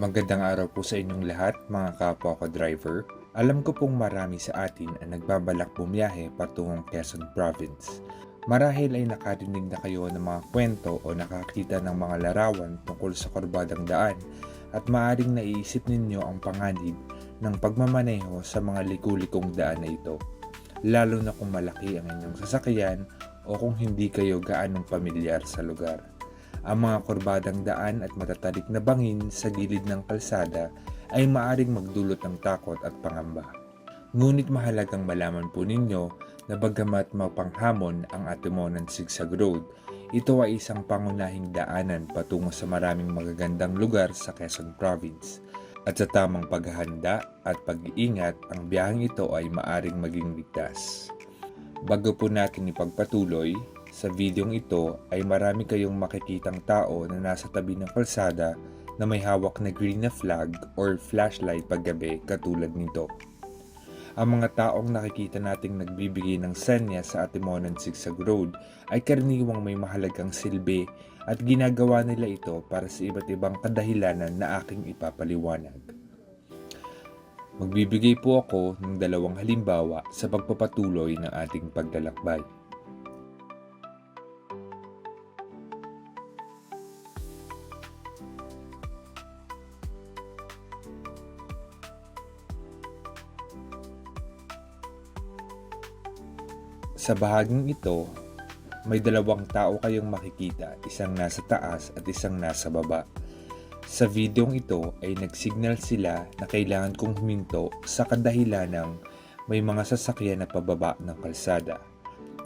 Magandang araw po sa inyong lahat mga kapwa ko driver. Alam ko pong marami sa atin ang nagbabalak bumiyahe patungong Quezon Province. Marahil ay nakarinig na kayo ng mga kwento o nakakita ng mga larawan tungkol sa kurbadang daan at maaring naiisip ninyo ang panganib ng pagmamaneho sa mga likulikong daan na ito. Lalo na kung malaki ang inyong sasakyan o kung hindi kayo gaanong pamilyar sa lugar. Ang mga kurbadang daan at matatarik na bangin sa gilid ng kalsada ay maaring magdulot ng takot at pangamba. Ngunit mahalagang malaman po ninyo na bagamat mapanghamon ang Atimonan Sigsag Road, ito ay isang pangunahing daanan patungo sa maraming magagandang lugar sa Quezon Province. At sa tamang paghahanda at pag-iingat, ang biyaheng ito ay maaring maging ligtas. Bago po natin ipagpatuloy, sa videong ito ay marami kayong makikitang tao na nasa tabi ng kalsada na may hawak na green na flag or flashlight paggabi katulad nito. Ang mga taong nakikita nating nagbibigay ng senya sa Atimonan Sigsag Road ay karaniwang may mahalagang silbi at ginagawa nila ito para sa iba't ibang kadahilanan na aking ipapaliwanag. Magbibigay po ako ng dalawang halimbawa sa pagpapatuloy ng ating paglalakbay. Sa bahaging ito, may dalawang tao kayong makikita, isang nasa taas at isang nasa baba. Sa videong ito ay nagsignal sila na kailangan kong huminto sa kadahilanang may mga sasakyan na pababa ng kalsada.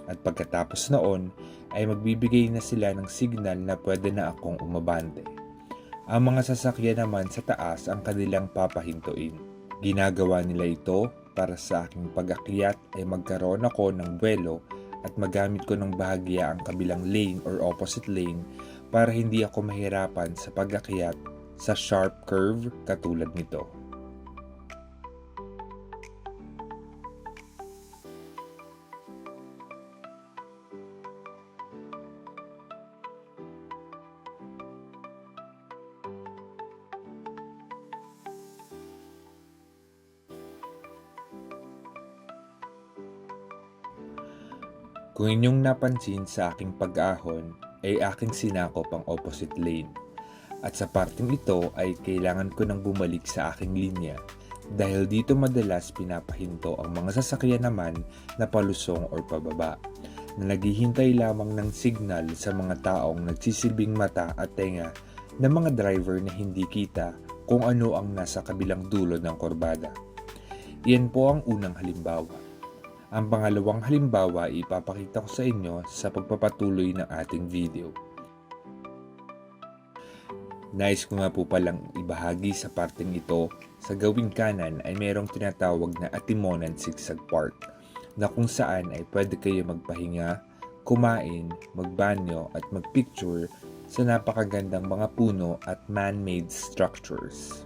At pagkatapos noon ay magbibigay na sila ng signal na pwede na akong umabante. Ang mga sasakyan naman sa taas ang kanilang papahintuin. Ginagawa nila ito para sa aking pag-akyat ay magkaroon ako ng buwelo at magamit ko ng bahagya ang kabilang lane or opposite lane para hindi ako mahirapan sa pag-akyat sa sharp curve katulad nito. Kung inyong napansin sa aking pag-ahon ay aking sinakop ang opposite lane. At sa parting ito ay kailangan ko nang bumalik sa aking linya dahil dito madalas pinapahinto ang mga sasakyan naman na palusong or pababa na naghihintay lamang ng signal sa mga taong nagsisilbing mata at tenga ng mga driver na hindi kita kung ano ang nasa kabilang dulo ng kurbada. Iyan po ang unang halimbawa. Ang pangalawang halimbawa ipapakita ko sa inyo sa pagpapatuloy ng ating video. Nais ko nga po palang ibahagi sa parteng ito sa gawing kanan ay mayroong tinatawag na Atimonan Sigsag Park na kung saan ay pwede kayo magpahinga, kumain, magbanyo at magpicture sa napakagandang mga puno at man-made structures.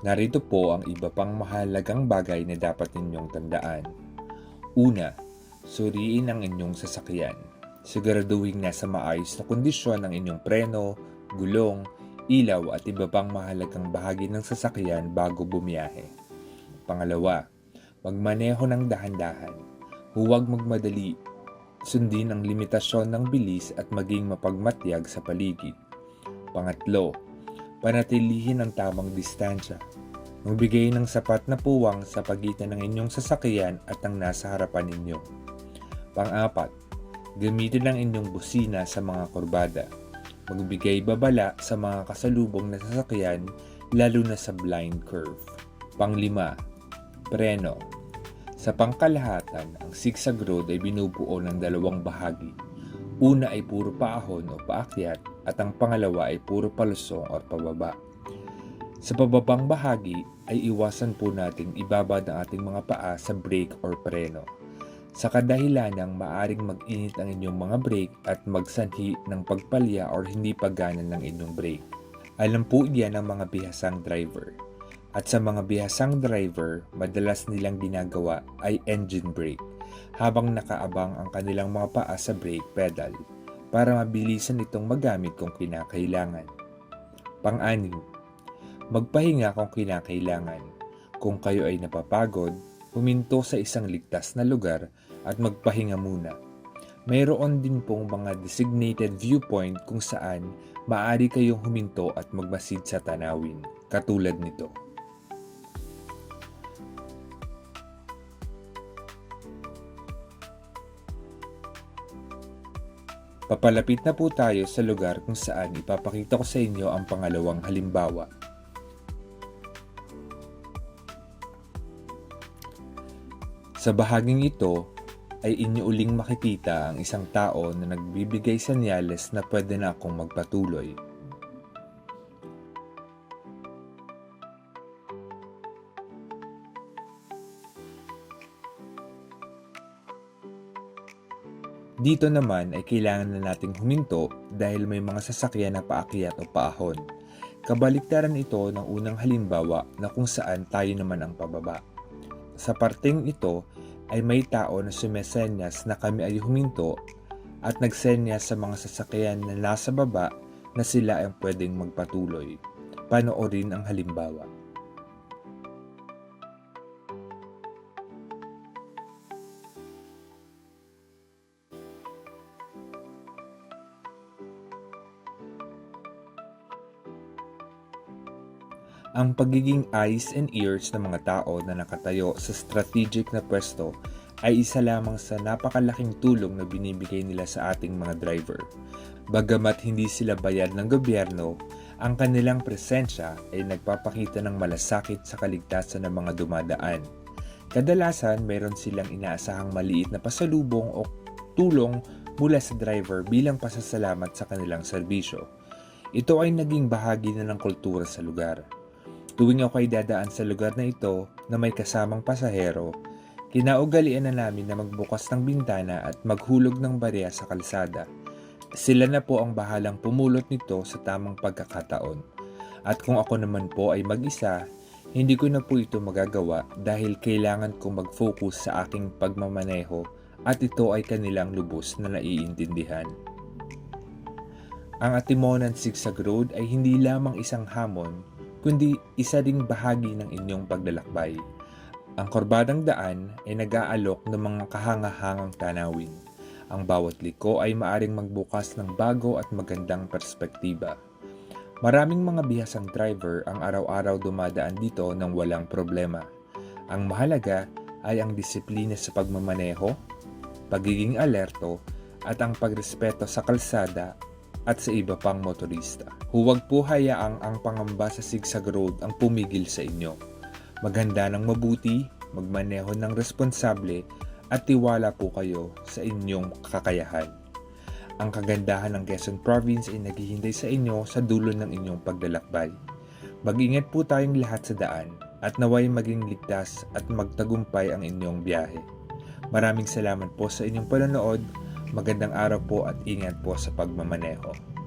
Narito po ang iba pang mahalagang bagay na dapat ninyong tandaan. Una, suriin ang inyong sasakyan. Siguraduhin nasa maayos na kondisyon ang inyong preno, gulong, ilaw at iba pang mahalagang bahagi ng sasakyan bago bumiyahe. Pangalawa, magmaneho ng dahan-dahan. Huwag magmadali. Sundin ang limitasyon ng bilis at maging mapagmatyag sa paligid. Pangatlo, panatilihin ang tamang distansya. Magbigay ng sapat na puwang sa pagitan ng inyong sasakyan at ang nasa harapan ninyo. Pang-apat, gamitin ang inyong busina sa mga kurbada magbigay babala sa mga kasalubong na sasakyan lalo na sa blind curve. Panglima, preno. Sa pangkalahatan, ang zigzag road ay binubuo ng dalawang bahagi. Una ay puro paahon o paakyat at ang pangalawa ay puro palusong o pababa. Sa pababang bahagi ay iwasan po nating ibabad ang ating mga paa sa brake or preno sa kadahilan ng maaring mag-init ang inyong mga brake at magsanhi ng pagpalya or hindi pagana ng inyong brake. Alam po iyan ng mga bihasang driver. At sa mga bihasang driver, madalas nilang ginagawa ay engine brake habang nakaabang ang kanilang mga paa sa brake pedal para mabilisan itong magamit kung kinakailangan. Pang-anim, Magpahinga kung kinakailangan. Kung kayo ay napapagod, huminto sa isang ligtas na lugar at magpahinga muna. Mayroon din pong mga designated viewpoint kung saan maaari kayong huminto at magmasid sa tanawin, katulad nito. Papalapit na po tayo sa lugar kung saan ipapakita ko sa inyo ang pangalawang halimbawa. Sa bahaging ito ay inyo uling makikita ang isang tao na nagbibigay senyales na pwede na akong magpatuloy. Dito naman ay kailangan na nating huminto dahil may mga sasakyan na paakyat o paahon. Kabaliktaran ito ng unang halimbawa na kung saan tayo naman ang pababa. Sa parteng ito ay may tao na sumesenyas na kami ay huminto at nagsenyas sa mga sasakyan na nasa baba na sila ang pwedeng magpatuloy. Panoorin ang halimbawa. Ang pagiging eyes and ears ng mga tao na nakatayo sa strategic na pwesto ay isa lamang sa napakalaking tulong na binibigay nila sa ating mga driver. Bagamat hindi sila bayad ng gobyerno, ang kanilang presensya ay nagpapakita ng malasakit sa kaligtasan ng mga dumadaan. Kadalasan, mayroon silang inaasahang maliit na pasalubong o tulong mula sa driver bilang pasasalamat sa kanilang serbisyo. Ito ay naging bahagi na ng kultura sa lugar. Tuwing ako ay dadaan sa lugar na ito na may kasamang pasahero, kinaugalian na namin na magbukas ng bintana at maghulog ng barya sa kalsada. Sila na po ang bahalang pumulot nito sa tamang pagkakataon. At kung ako naman po ay mag-isa, hindi ko na po ito magagawa dahil kailangan kong mag-focus sa aking pagmamaneho at ito ay kanilang lubos na naiintindihan. Ang Atimonan Zigzag Road ay hindi lamang isang hamon, kundi isa ding bahagi ng inyong paglalakbay. Ang korbadang daan ay nag-aalok ng mga kahangahangang tanawin. Ang bawat liko ay maaring magbukas ng bago at magandang perspektiba. Maraming mga bihasang driver ang araw-araw dumadaan dito ng walang problema. Ang mahalaga ay ang disiplina sa pagmamaneho, pagiging alerto, at ang pagrespeto sa kalsada at sa iba pang motorista. Huwag po hayaang ang pangamba sa zigzag road ang pumigil sa inyo. Maganda ng mabuti, magmaneho ng responsable at tiwala po kayo sa inyong kakayahan. Ang kagandahan ng Quezon Province ay naghihintay sa inyo sa dulo ng inyong paglalakbay. Mag-ingat po tayong lahat sa daan at naway maging ligtas at magtagumpay ang inyong biyahe. Maraming salamat po sa inyong panonood. Magandang araw po at ingat po sa pagmamaneho.